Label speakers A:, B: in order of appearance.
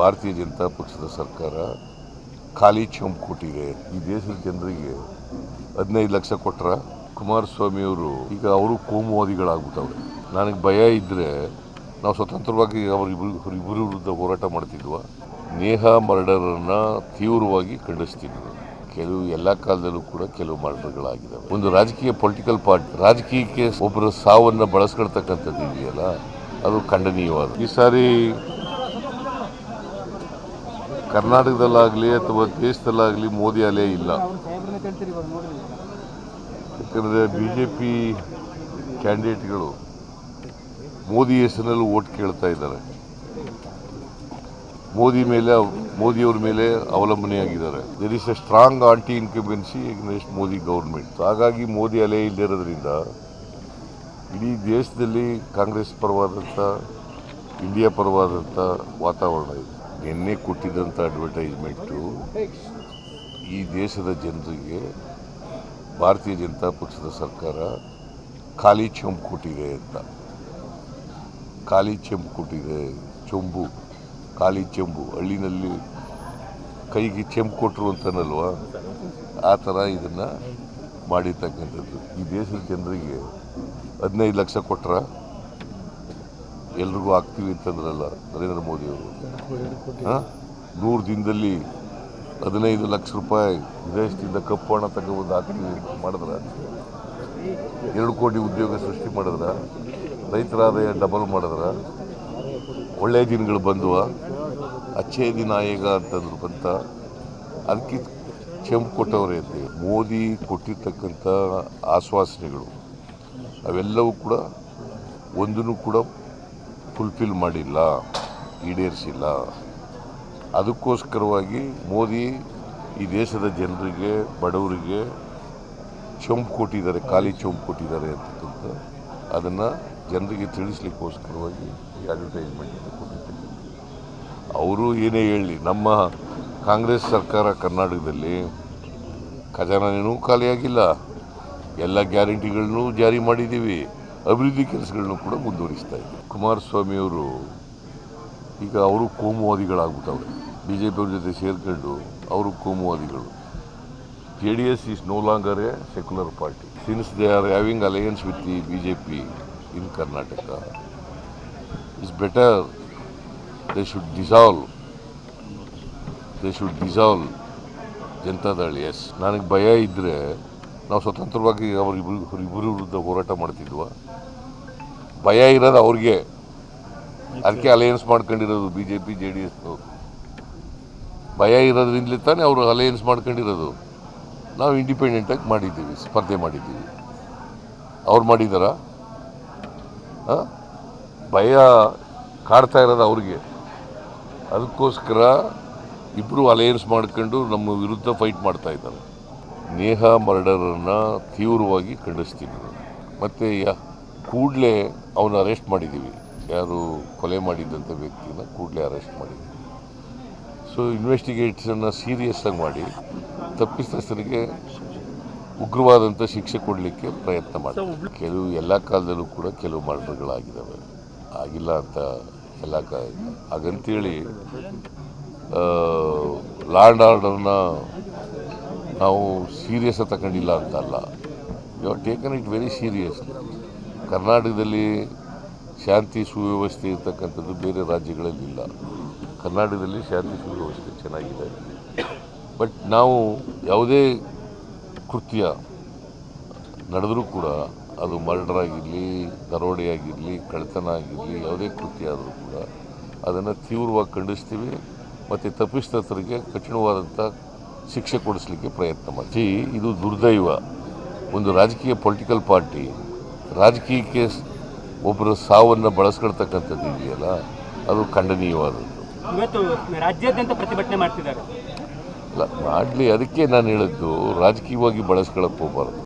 A: ಭಾರತೀಯ ಜನತಾ ಪಕ್ಷದ ಸರ್ಕಾರ ಖಾಲಿ ಚಂಪ್ ಕೊಟ್ಟಿದೆ. ಈ ದೇಶದ ಜನರಿಗೆ ಹದಿನೈದು ಲಕ್ಷ ಕೊಟ್ರ ಕುಮಾರಸ್ವಾಮಿ ಅವರು ಈಗ ಅವರು ಕೋಮುವಾದಿಗಳಾಗ್ಬಿಟ್ಟವ್ರೆ. ನನಗೆ ಭಯ ಇದ್ದರೆ ನಾವು ಸ್ವತಂತ್ರವಾಗಿ ಅವರಿಬ್ಬರು ಇಬ್ಬರು ವಿರುದ್ಧ ಹೋರಾಟ ಮಾಡ್ತಿದ್ವ. ನೇಹ ಮರ್ಡರನ್ನು ತೀವ್ರವಾಗಿ ಖಂಡಿಸ್ತಿದ್ವಿ ಕೆಲವು ಎಲ್ಲ ಕಾಲದಲ್ಲೂ ಕೂಡ ಕೆಲವು ಮರ್ಡರ್ಗಳಾಗಿದ್ದಾವೆ ಒಂದು ರಾಜಕೀಯ ಪೊಲಿಟಿಕಲ್ ಪಾರ್ಟಿ, ರಾಜಕೀಯಕ್ಕೆ ಒಬ್ಬರ ಸಾವನ್ನು ಬಳಸ್ಕೊಳ್ತಕ್ಕಂಥದ್ದು ಇದೆಯಲ್ಲ, ಅದು ಖಂಡನೀಯವಾದ. ಈ ಸಾರಿ ಕರ್ನಾಟಕದಲ್ಲಾಗಲಿ ಅಥವಾ ದೇಶದಲ್ಲಾಗಲಿ ಮೋದಿ ಅಲೆ ಇಲ್ಲ. ಯಾಕಂದರೆ ಬಿ ಜೆ ಪಿ ಕ್ಯಾಂಡಿಡೇಟ್ಗಳು ಮೋದಿ ಹೆಸರಿನಲ್ಲಿ ಓಟ್ ಕೇಳ್ತಾ ಇದ್ದಾರೆ. ಮೋದಿ ಮೇಲೆ ಮೋದಿಯವ್ರ ಮೇಲೆ ಅವಲಂಬನೆಯಾಗಿದ್ದಾರೆ. There is a strong anti incumbency against Modi government ಹಾಗಾಗಿ ಮೋದಿ ಅಲೆ ಇಲ್ಲದಿರೋದ್ರಿಂದ ಇಡೀ ದೇಶದಲ್ಲಿ ಕಾಂಗ್ರೆಸ್ ಪರವಾದಂಥ ಇಂಡಿಯಾ ಪರವಾದಂಥ ವಾತಾವರಣ ಇದೆ. ನಿನ್ನೆ ಕೊಟ್ಟಿದ್ದಂಥ ಅಡ್ವರ್ಟೈಸ್ಮೆಂಟು ಈ ದೇಶದ ಜನರಿಗೆ, ಭಾರತೀಯ ಜನತಾ ಪಕ್ಷದ ಸರ್ಕಾರ ಖಾಲಿ ಚೊಂಬು ಕೊಟ್ಟಿದೆ ಅಂತ. ಖಾಲಿ ಚೆಂಬು ಕೊಟ್ಟಿದೆ, ಚೊಂಬು, ಖಾಲಿ ಚೆಂಬು. ಹಳ್ಳಿನಲ್ಲಿ ಕೈಗೆ ಚೆಂಬು ಕೊಟ್ಟರು ಅಂತನಲ್ವ? ಆ ಥರ ಇದನ್ನು ಮಾಡಿರ್ತಕ್ಕಂಥದ್ದು. ಈ ದೇಶದ ಜನರಿಗೆ ಹದಿನೈದು ಲಕ್ಷ ಕೊಟ್ರ? ಎಲ್ರಿಗೂ ಆಗ್ತೀವಿ ಅಂತಂದ್ರಲ್ಲ ನರೇಂದ್ರ ಮೋದಿಯವರು ಹಾಂ? ನೂರು ದಿನದಲ್ಲಿ ಹದಿನೈದು ಲಕ್ಷ ರೂಪಾಯಿ ವಿದೇಶದಿಂದ ಕಪ್ಪು ಹಣ ತಗೊಬಂದು ಹಾಕ್ತೀವಿ ಮಾಡಿದ್ರೆ? ಎರಡು ಕೋಟಿ ಉದ್ಯೋಗ ಸೃಷ್ಟಿ ಮಾಡಿದ್ರೆ? ರೈತರ ಆದಾಯ ಡಬಲ್ ಮಾಡಿದ್ರೆ? ಒಳ್ಳೆಯ ದಿನಗಳು ಬಂದುವ? ಅಚ್ಚೇ ದಿನ ಈಗ ಅಂತಂದ್ರು ಬಂತ? ಅದಕ್ಕೆ ಚೆಂಪು ಕೊಟ್ಟವ್ರೆ ಅಂತ ಮೋದಿ ಕೊಟ್ಟಿರ್ತಕ್ಕಂಥ ಆಶ್ವಾಸನೆಗಳು ಅವೆಲ್ಲವೂ ಕೂಡ ಒಂದೂ ಕೂಡ ಫುಲ್ಫಿಲ್ ಮಾಡಿಲ್ಲ, ಈಡೇರಿಸಿಲ್ಲ. ಅದಕ್ಕೋಸ್ಕರವಾಗಿ ಮೋದಿ ಈ ದೇಶದ ಜನರಿಗೆ, ಬಡವರಿಗೆ ಚೊಂಪು ಕೊಟ್ಟಿದ್ದಾರೆ, ಖಾಲಿ ಚೊಂಪು ಕೊಟ್ಟಿದ್ದಾರೆ ಅಂತಕ್ಕಂಥ ಅದನ್ನು ಜನರಿಗೆ ತಿಳಿಸ್ಲಿಕ್ಕೋಸ್ಕರವಾಗಿ ಈ ಅಡ್ವರ್ಟೈಸ್ಮೆಂಟ್ ಕೊಟ್ಟಿದ್ದೀನಿ. ಅವರು ಏನೇ ಹೇಳಲಿ ನಮ್ಮ ಕಾಂಗ್ರೆಸ್ ಸರ್ಕಾರ ಕರ್ನಾಟಕದಲ್ಲಿ ಖಜಾನೆನೂ ಖಾಲಿಯಾಗಿಲ್ಲ ಎಲ್ಲ ಗ್ಯಾರಂಟಿಗಳನ್ನೂ ಜಾರಿ ಮಾಡಿದ್ದೀವಿ. ಅಭಿವೃದ್ಧಿ ಕೆಲಸಗಳನ್ನು ಕೂಡ ಮುಂದುವರಿಸ್ತಾ ಇದ್ದೀವಿ ಕುಮಾರಸ್ವಾಮಿಯವರು ಈಗ ಅವರು ಕೋಮುವಾದಿಗಳಾಗ್ಬಿಟ್ಟವ್ರೆ. ಬಿ ಜೆ ಪಿಯವ್ರ ಜೊತೆ ಸೇರ್ಕೊಂಡು ಅವರು ಕೋಮುವಾದಿಗಳು. J D S is no longer a secular party since they are having alliance with the B J P in Karnataka is better they should dissolve they should dissolve Janata Dal S ನನಗೆ ಭಯ ಇದ್ದರೆ ನಾವು ಸ್ವತಂತ್ರವಾಗಿ ಅವರಿಬ್ಬರು ಇಬ್ಬರು ವಿರುದ್ಧ ಹೋರಾಟ ಮಾಡ್ತಿದ್ವ? ಭಯ ಇರೋದು ಅವ್ರಿಗೆ. ಅದಕ್ಕೆ ಅಲಯನ್ಸ್ ಮಾಡ್ಕೊಂಡಿರೋದು B J P J D S ಭಯ ಇರೋದ್ರಿಂದಲೇ ತಾನೇ ಅವರು ಅಲಯನ್ಸ್ ಮಾಡ್ಕೊಂಡಿರೋದು. ನಾವು ಇಂಡಿಪೆಂಡೆಂಟಾಗಿ ಮಾಡಿದ್ದೀವಿ, ಸ್ಪರ್ಧೆ ಮಾಡಿದ್ದೀವಿ. ಅವ್ರು ಮಾಡಿದಾರ? ಭಯ ಕಾಡ್ತಾ ಇರೋದು ಅವ್ರಿಗೆ. ಅದಕ್ಕೋಸ್ಕರ ಇಬ್ಬರು ಅಲಯನ್ಸ್ ಮಾಡ್ಕೊಂಡು ನಮ್ಮ ವಿರುದ್ಧ ಫೈಟ್ ಮಾಡ್ತಾ ಇದ್ದಾರೆ. ನೇಹ ಮರ್ಡರನ್ನು ತೀವ್ರವಾಗಿ ಖಂಡಿಸ್ತೀನಿ ಮತ್ತು ಯಾ ಕೂಡಲೇ ಅವನ ಅರೆಸ್ಟ್ ಮಾಡಿದ್ದೀವಿ. ಯಾರು ಕೊಲೆ ಮಾಡಿದ್ದಂಥ ವ್ಯಕ್ತಿನ ಕೂಡಲೇ ಅರೆಸ್ಟ್ ಮಾಡಿದ್ದೀವಿ ಸೊ ಇನ್ವೆಸ್ಟಿಗೇಟ್ಸನ್ನು ಸೀರಿಯಸ್ ಆಗಿ ಮಾಡಿ ತಪ್ಪಿತಸ್ಥರಿಗೆ ಉಗ್ರವಾದಂಥ ಶಿಕ್ಷೆ ಕೊಡಲಿಕ್ಕೆ ಪ್ರಯತ್ನ ಮಾಡ್ತೀವಿ. ಕೆಲವು ಎಲ್ಲ ಕಾಲದಲ್ಲೂ ಕೂಡ ಕೆಲವು ಮರ್ಡರ್ಗಳಾಗಿದ್ದಾವೆ ಆಗಿಲ್ಲ ಅಂತ ಎಲ್ಲ ಕಾ, ಹಾಗಂತೇಳಿ ಲಾ ಆ್ಯಂಡ್ ಆರ್ಡರ್ನ ನಾವು ಸೀರಿಯಸ್ ತಗೊಂಡಿಲ್ಲ ಅಂತ ಅಲ್ಲ you are taken it very serious ಕರ್ನಾಟಕದಲ್ಲಿ ಶಾಂತಿ ಸುವ್ಯವಸ್ಥೆ ಇರ್ತಕ್ಕಂಥದ್ದು ಬೇರೆ ರಾಜ್ಯಗಳಲ್ಲಿ ಇಲ್ಲ ಕರ್ನಾಟಕದಲ್ಲಿ ಶಾಂತಿ ಸುವ್ಯವಸ್ಥೆ ಚೆನ್ನಾಗಿದೆ. ಬಟ್ ನಾವು ಯಾವುದೇ ಕೃತ್ಯ ನಡೆದರೂ ಕೂಡ ಅದು ಮರ್ಡರ್ ಆಗಿರಲಿ ದರೋಡೆ ಆಗಿರಲಿ ಕಳ್ತನ ಆಗಿರಲಿ ಯಾವುದೇ ಕೃತ್ಯ ಆದರೂ ಕೂಡ ಅದನ್ನು ತೀವ್ರವಾಗಿ ಖಂಡಿಸ್ತೀವಿ ಮತ್ತು ತಪ್ಪಿಸ್ತರಿಗೆ ಕಠಿಣವಾದಂಥ ಶಿಕ್ಷೆ ಕೊಡಿಸ್ಲಿಕ್ಕೆ ಪ್ರಯತ್ನ ಮಾಡ್ತೀವಿ. ಇದು ದುರ್ದೈವ. ಒಂದು ರಾಜಕೀಯ ಪೊಲಿಟಿಕಲ್ ಪಾರ್ಟಿ ರಾಜಕೀಯಕ್ಕೆ ಒಬ್ಬರು ಸಾವನ್ನು ಬಳಸ್ಕೊಳ್ತಕ್ಕಂಥದ್ದು ಇದೆಯಲ್ಲ ಅದು ಖಂಡನೀಯವಾದದ್ದು.
B: ಇವತ್ತು ರಾಜ್ಯಾದ್ಯಂತ ಪ್ರತಿಭಟನೆ ಮಾಡ್ತಿದ್ದಾರೆ.
A: ಮಾಡಲಿ ಅದಕ್ಕೆ ನಾನು ಹೇಳಿದ್ದು ರಾಜಕೀಯವಾಗಿ ಬಳಸ್ಕೊಳಕ್ಕೆ ಹೋಗ್ಬಾರ್ದು.